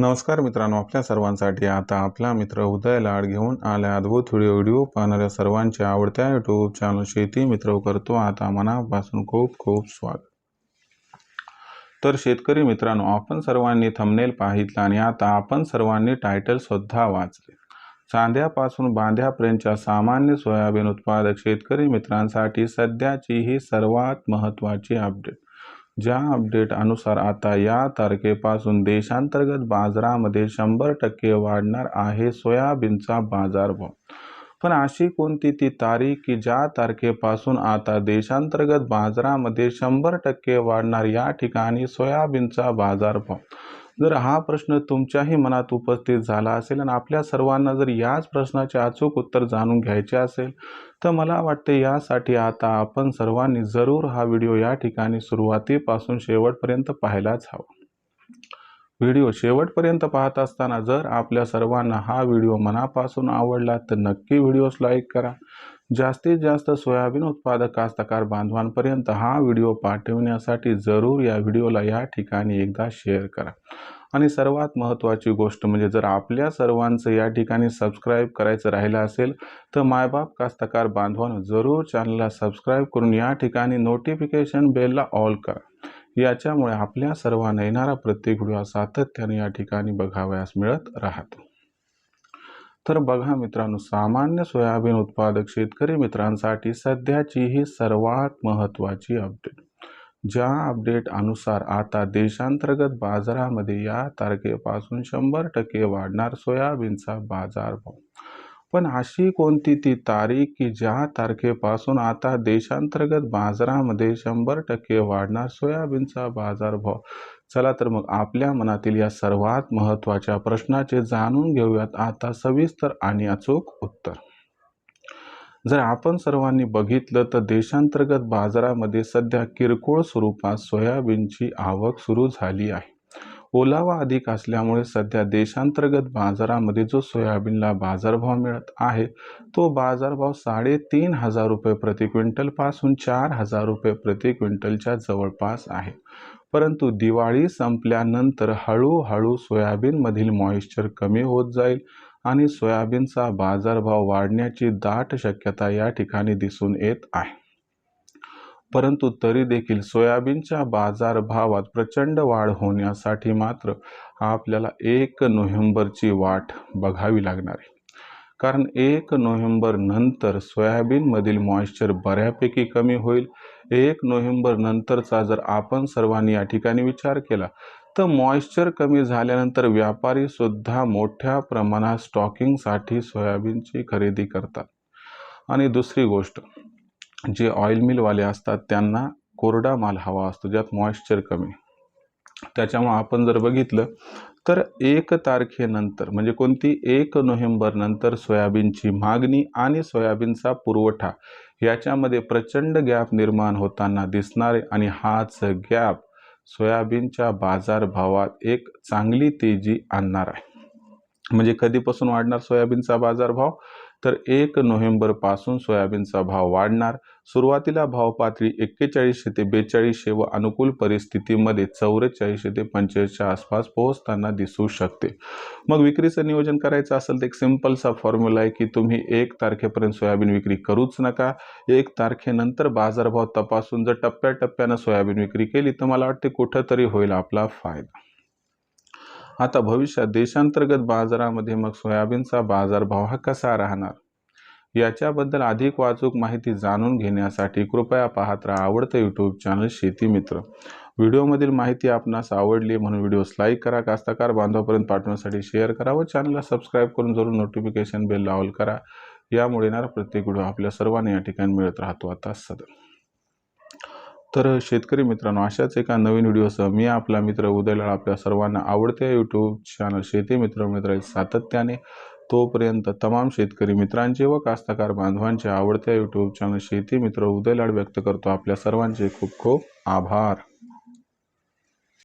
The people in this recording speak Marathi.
नमस्कार मित्रांनो आपल्या सर्वांसाठी आता आपला मित्र उदय लाड घेऊन आल्या अद्भुत व्हिडिओ व्हिडिओ पाहणाऱ्या सर्वांच्या आवडत्या यूट्यूब चॅनल शेती मित्र करतो. आता मनापासून खूप खूप स्वागत. तर शेतकरी मित्रांनो आपण सर्वांनी थंबनेल पाहितला आणि आता आपण सर्वांनी टायटल सुद्धा वाचले. चांद्यापासून बांध्यापर्यंतच्या सामान्य सोयाबीन उत्पादक शेतकरी मित्रांसाठी सध्याची ही सर्वात महत्त्वाची अपडेट ज्या अपडेट अनुसार आता या तारखेपासून देशांतर्गत बाजारामध्ये शंभर टक्के वाढणार आहे सोयाबीनचा बाजारभाव पण अशी कोणती ती तारीख की ज्या तारखेपासून आता देशांतर्गत बाजारामध्ये शंभर टक्के वाढणार या ठिकाणी सोयाबीनचा बाजारभाव जर हा प्रश्न तुमच्याही मनात उपस्थित झाला असेल आणि आपल्या सर्वांना जर याच प्रश्नाचे अचूक उत्तर जाणून घ्यायचे असेल तर मला वाटते यासाठी आता आपण सर्वांनी जरूर हा व्हिडिओ या ठिकाणी सुरुवातीपासून शेवटपर्यंत पाहायलाच हवा. व्हिडिओ शेवटपर्यंत पाहत असताना जर आपल्या सर्वांना हा व्हिडिओ मनापासून आवडला तर नक्की व्हिडिओस लाईक करा. जास्तीत जास्त सोयाबीन उत्पादक कास्तकार बांधवांपर्यंत हा व्हिडिओ पाठवण्यासाठी जरूर या व्हिडिओला या ठिकाणी एकदा शेअर करा. आणि सर्वात महत्त्वाची गोष्ट म्हणजे जर आपल्या सर्वांचं या ठिकाणी सबस्क्राईब करायचं राहिलं असेल तर मायबाप कास्तकार बांधवानं जरूर चॅनलला सबस्क्राईब करून या ठिकाणी नोटिफिकेशन बेलला ऑल करा. याच्यामुळे आपल्या सर्वांना येणारा प्रत्येक व्हिडिओ सातत्याने या ठिकाणी बघावयास मिळत राहतो. तर बघा मित्रांनो सामान्य सोयाबीन उत्पादक शेतकरी मित्रांसाठी सध्याची ही सर्वात महत्त्वाची अपडेट ज्या अपडेट अनुसार आता देशांतर्गत बाजारामध्ये या तारखेपासून शंभर टक्के वाढणार सोयाबीनचा बाजारभाव. पण अशी कोणती ती तारीख की ज्या तारखेपासून आता देशांतर्गत बाजारामध्ये शंभर टक्के वाढणार सोयाबीनचा बाजारभाव? चला तर मग आपल्या मनातील या सर्वात महत्त्वाच्या प्रश्नाचे जाणून घेऊयात. आता सविस्तर आणि अचूक उत्तर. जर आपण सर्वांनी बघितलं तर देशांतर्गत बाजारामध्ये सध्या किरकोळ स्वरूपात सोयाबीनची आवक सुरू झाली आहे. ओलावा अधिक असल्यामुळे सध्या देशांतर्गत बाजारामध्ये जो सोयाबीनला बाजारभाव मिळत आहे तो बाजारभाव साडेतीन हजार रुपये प्रति क्विंटलपासून चार हजार रुपये प्रति क्विंटलच्या जवळपास आहे. परंतु दिवाळी संपल्यानंतर हळूहळू सोयाबीनमधील मॉइश्चर कमी होत जाईल आणि सोयाबीनचा बाजारभाव वाढण्याची दाट शक्यता या ठिकाणी दिसून येत आहे. परंतु तरी देखील सोयाबीनच्या बाजारभावात प्रचंड वाढ होण्यासाठी मात्र आपल्याला एक नोव्हेंबरची वाट बघावी लागणार आहे. कारण एक नोव्हेंबर नंतर सोयाबीनमधील मॉइश्चर बऱ्यापैकी कमी होईल. एक नोव्हेंबर नंतरचा जर आपण सर्वांनी या ठिकाणी विचार केला तर मॉइश्चर कमी झाल्यानंतर व्यापारी सुद्धा मोठ्या प्रमाणात स्टॉकिंगसाठी सोयाबीनची खरेदी करतात. आणि दुसरी गोष्ट जे ऑइल मिलवाले असतात त्यांना कोरडा माल हवा असतो ज्यात मॉइश्चर कमी. त्याच्यामुळं आपण जर बघितलं तर एक तारखेनंतर म्हणजे कोणती? एक नोव्हेंबरनंतर सोयाबीनची मागणी आणि सोयाबीनचा पुरवठा याच्यामध्ये प्रचंड गॅप निर्माण होताना दिसणारे आणि हाच गॅप सोयाबीनच्या बाजारभावात एक चांगली तेजी आणणार आहे. म्हणजे कधीपासून वाढणार सोयाबीनचा बाजारभाव? तर एक नोव्हेंबरपासून सोयाबीनचा भाव वाढणार. सुरुवातीला भाव पातळी एक्केचाळीसशे ते बेचाळीसशे व अनुकूल परिस्थितीमध्ये चौवेचाळीसशे ते पंचेचाळीसच्या आसपास पोहोचताना दिसू शकते. मग विक्रीचं नियोजन करायचं असेल तर एक सिम्पलसा फॉर्म्युला आहे की तुम्ही एक तारखेपर्यंत सोयाबीन विक्री करूच नका. एक तारखेनंतर बाजारभाव तपासून जर टप्प्याटप्प्यानं सोयाबीन विक्री केली तर मला वाटते कुठंतरी होईल आपला फायदा. आता भविष्यात देशांतर्गत बाजारामध्ये मग सोयाबीनचा बाजारभाव हा कसा राहणार? याच्याबद्दल अधिक वाचूक माहिती जाणून घेण्यासाठी कृपया पाहत राहा आवडतं यूट्यूब चॅनल शेती मित्र. व्हिडिओमधील माहिती आपणास आवडली म्हणून व्हिडिओस लाईक करा कास्तकार बांधवापर्यंत पाठवण्यासाठी शेअर करा व चॅनलला सबस्क्राईब करून जरूर नोटिफिकेशन बेल लावल करा. यामुळे येणारा प्रत्येक व्हिडिओ आपल्या सर्वांना या ठिकाणी मिळत राहतो. आता सध्या तर शेतकरी मित्रांनो अशाच एका नवीन व्हिडिओसह मी आपला मित्र उदयलाळ आपल्या सर्वांना आवडत्या यूट्यूब चॅनल शेती मित्र मित्र सातत्याने. तोपर्यंत तमाम शेतकरी मित्रांचे व कास्तकार बांधवांचे आवडत्या यूट्यूब चॅनल शेती मित्र उदयलाड व्यक्त करतो. आपल्या सर्वांचे खूप खूप आभार.